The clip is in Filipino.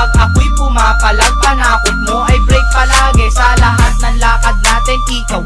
Pag ako'y pumapalag, panakot mo ay break palagi. Sa lahat ng lakad natin, ikaw